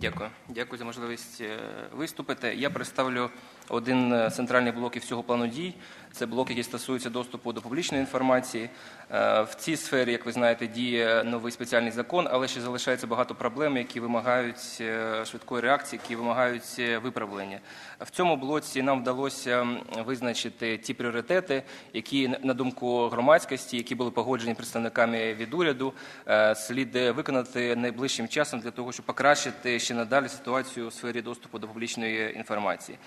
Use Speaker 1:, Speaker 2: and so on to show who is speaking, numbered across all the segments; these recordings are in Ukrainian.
Speaker 1: Дякую. Дякую за можливість е, виступити. Я представлю один е, центральний блок і всього плану дій. Це блок, який стосується доступу до публічної інформації. Е, В цій сфері, як ви знаєте, діє новий спеціальний закон, але ще залишається багато проблем, які вимагають е, швидкої реакції, які вимагають е, виправлення. В цьому блоці нам вдалося визначити ті пріоритети, які, на думку громадськості, які були погоджені представниками від уряду, слід виконати найближчим часом для того, щоб покращити ще надалі ситуацію у сфері доступу до публічної інформації.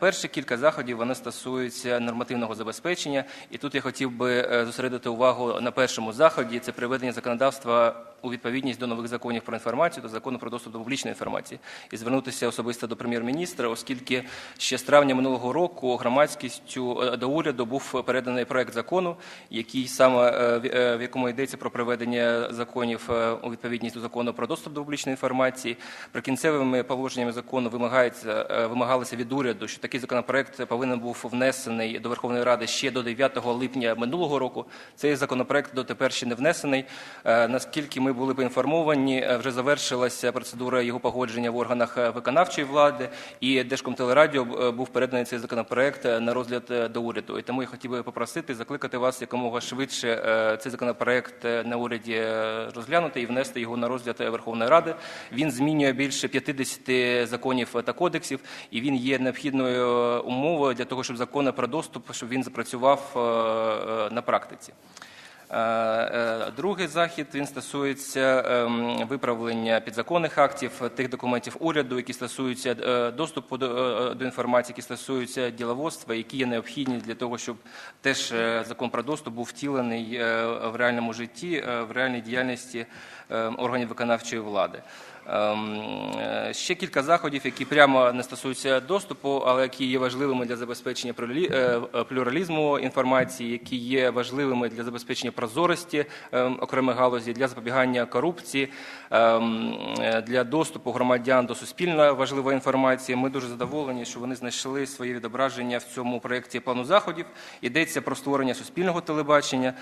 Speaker 1: Перші кілька заходів вони стосуються нормативного забезпечення, і тут я хотів би зосередити увагу на першому заході. Це приведення законодавства у відповідність до нових законів про інформацію та закону про доступ до публічної інформації, і звернутися особисто до прем'єр-міністра, оскільки ще з травня минулого року громадськістю е, до уряду був переданий проект закону, який саме е, в- е, якому йдеться про приведення законів у відповідність до закону про доступ до публічної інформації. Прикінцевими положеннями закону вимагається вимагалося від уряду, що такий законопроект повинен був внесений до Верховної Ради ще до 9 липня минулого року. Цей законопроект дотепер ще не внесений. Наскільки ми були поінформовані, е, вже завершилася процедура його погодження в органах е, виконавчої влади, і Держкомтелерадіо е, був переданий цей законопроект на розгляд до уряду. І тому я хотів би попросити, закликати вас якомога швидше цей законопроект на уряді розглянути і внести його на розгляд Верховної Ради. Він змінює більше 50 законів та кодексів, і він є необхідною умовою для того, щоб закон про доступ, щоб він запрацював на практиці. Е, е, Другий захід він стосується ем, виправлення підзаконних актів, тих документів уряду, які стосуються е, доступу до, інформації, які стосуються діловодства, які є необхідні для того, щоб теж закон про доступ був втілений в реальному житті, в реальній діяльності е, органів виконавчої влади. Ем, е, Ще кілька заходів, які прямо не стосуються доступу, але які є важливими для забезпечення е, е, плюралізму інформації, які є важливими для забезпечення прозорості ем, окремих галузі, для запобігання корупції, ем, для доступу громадян до суспільно важливої інформації. Ми дуже задоволені, що вони знайшли своє відображення в цьому проєкті плану заходів. Йдеться про створення суспільного телебачення,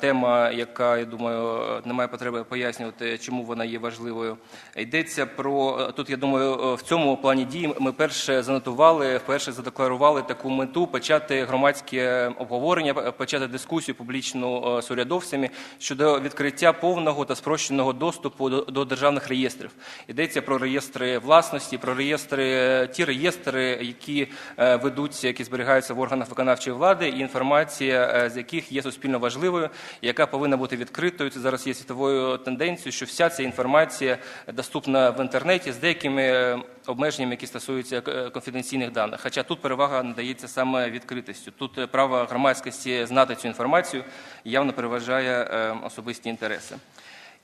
Speaker 1: тема, яка я думаю, немає потреби пояснювати, чому вона є важливою. Йдеться про тут. Я думаю, в цьому плані дій ми перше занотували, вперше задекларували таку мету почати громадське обговорення, почати дискусію публічну е, з урядовцями щодо відкриття повного та спрощеного доступу до, до державних реєстрів. Йдеться про реєстри власності, про реєстри ті реєстри, які е, ведуться, які зберігаються в органах виконавчої влади, і інформація е, з яких є суспільно важливою, яка повинна бути відкритою. Це зараз є світовою тенденцією, що вся ця інформація доступна в інтернеті з деякими е, обмеженнями, які стосуються е, конфіденційних даних. Хоча тут перевага надається саме відкритістю. Тут е, право громадськості знати цю інформацію явно переважає особисті інтереси.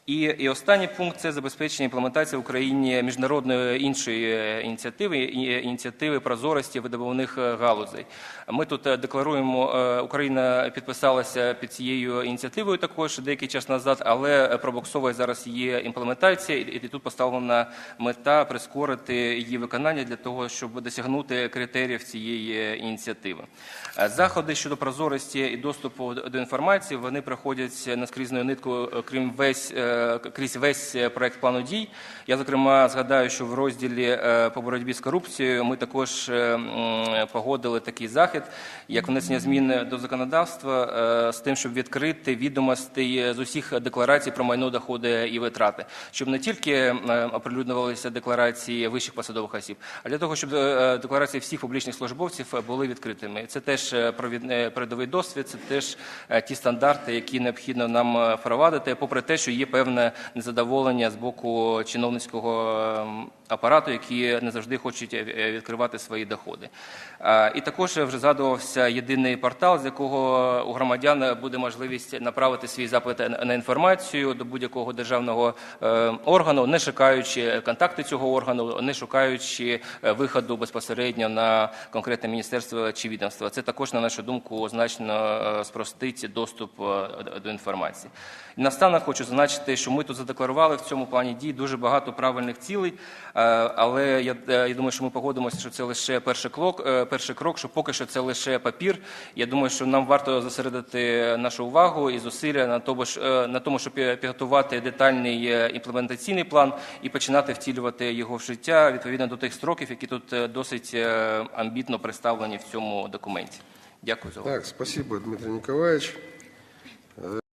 Speaker 1: І, і останній пункт це забезпечення імплементації в Україні міжнародної іншої е, ініціативи, е, ініціативи прозорості видобувних е, галузей. Ми тут декларуємо, Україна підписалася під цією ініціативою також деякий час назад, але пробуксовує зараз її імплементація, і, тут поставлена мета прискорити її виконання для того, щоб досягнути критеріїв цієї ініціативи. Заходи щодо прозорості і доступу до інформації вони проходять наскрізною ниткою крім весь крізь весь е, проект плану дій. Я зокрема згадаю, що в розділі е, по боротьбі з корупцією ми також е, погодили такий захід, як внесення змін до законодавства е, з тим, щоб відкрити відомості з усіх декларацій про майно, доходи і витрати, щоб не тільки е, оприлюднювалися декларації вищих посадових осіб, а для того, щоб е, декларації всіх публічних службовців були відкритими. Це теж е, е, передовий досвід, це теж е, ті стандарти, які необхідно нам е, впровадити, попри те, що є певне незадоволення з боку чиновницького ем, апарату, які не завжди хочуть е, е, відкривати свої доходи. І також вже згадувався єдиний портал, з якого у громадян буде можливість направити свій запит на- інформацію до будь-якого державного е, органу, не шукаючи контакти цього органу, не шукаючи виходу безпосередньо на конкретне міністерство чи відомство. Це також, на нашу думку, значно спростить доступ до- інформації. І наостанок хочу зазначити, що ми тут задекларували в цьому плані дій дуже багато правильних цілей, Але я, е, я думаю, що ми погодимося, що це лише перший крок, е, перший крок, що поки що це лише папір. Я думаю, що нам варто зосередити нашу увагу і зусилля на тому, е, на тому, щоб підготувати детальний е, імплементаційний план і починати втілювати його в життя відповідно до тих строків, які тут е, досить е, амбітно представлені в цьому документі. Дякую за увагу.
Speaker 2: Так, спасибо, Дмитрий Николаевич.